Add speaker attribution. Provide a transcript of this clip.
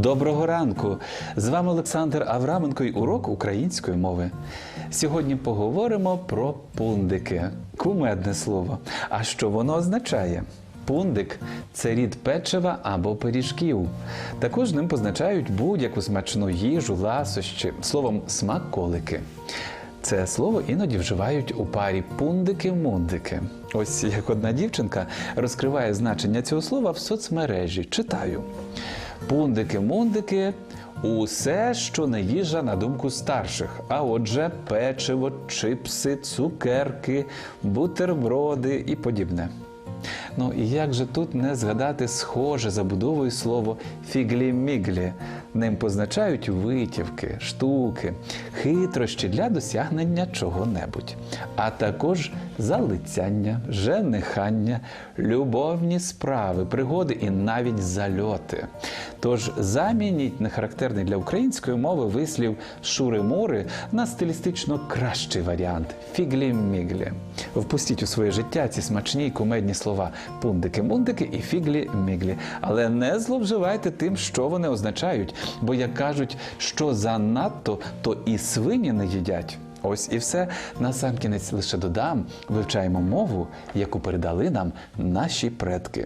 Speaker 1: Доброго ранку! З вами Олександр Авраменко і урок української мови. Сьогодні поговоримо про пундики. Кумедне слово. А що воно означає? Пундик це рід печива або пиріжків. Також ним позначають будь-яку смачну їжу, ласощі, словом, смаколики. Це слово іноді вживають у парі пундики-мундики. Ось як одна дівчинка розкриває значення цього слова в соцмережі. Читаю. Пундики-мундики усе, що не їжа на думку старших. А отже, печиво, чипси, цукерки, бутерброди і подібне. Ну і як же тут не згадати схоже забудовою слово фіглі-міглі? Ним позначають витівки, штуки, хитрощі для досягнення чого-небудь, а також залицяння, женихання, любовні справи, пригоди і навіть зальоти. Тож замініть нехарактерний для української мови вислів шури-мури на стилістично кращий варіант фіглі-міглі. Впустіть у своє життя ці смачні й кумедні слова пундики-мундики і фіглі-міглі. Але не зловживайте тим, що вони означають, бо як кажуть, що занадто, то і свині не їдять. Ось і все. Насамкінець лише додам, вивчаємо мову, яку передали нам наші предки.